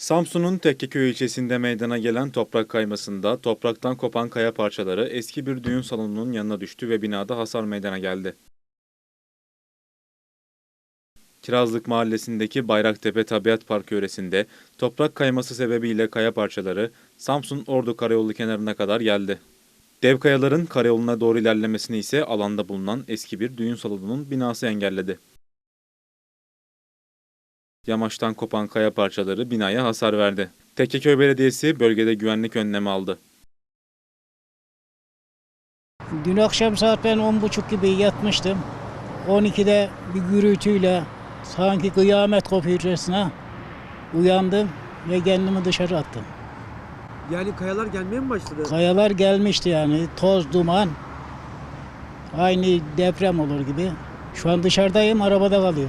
Samsun'un Tekkeköy ilçesinde meydana gelen toprak kaymasında topraktan kopan kaya parçaları eski bir düğün salonunun yanına düştü ve binada hasar meydana geldi. Kirazlık Mahallesi'ndeki Bayraktepe Tabiat Parkı yöresinde toprak kayması sebebiyle kaya parçaları Samsun Ordu Karayolu kenarına kadar geldi. Dev kayaların karayoluna doğru ilerlemesini ise alanda bulunan eski bir düğün salonunun binası engelledi. Yamaçtan kopan kaya parçaları binaya hasar verdi. Tekkeköy Belediyesi bölgede güvenlik önlemi aldı. Dün akşam saat ben on buçuk gibi yatmıştım. 12'de bir gürültüyle sanki kıyamet kopuyorcasına uyandım ve kendimi dışarı attım. Yani kayalar gelmeye mi başladı? Kayalar gelmişti yani toz duman. Aynı deprem olur gibi. Şu an dışarıdayım arabada kalıyor.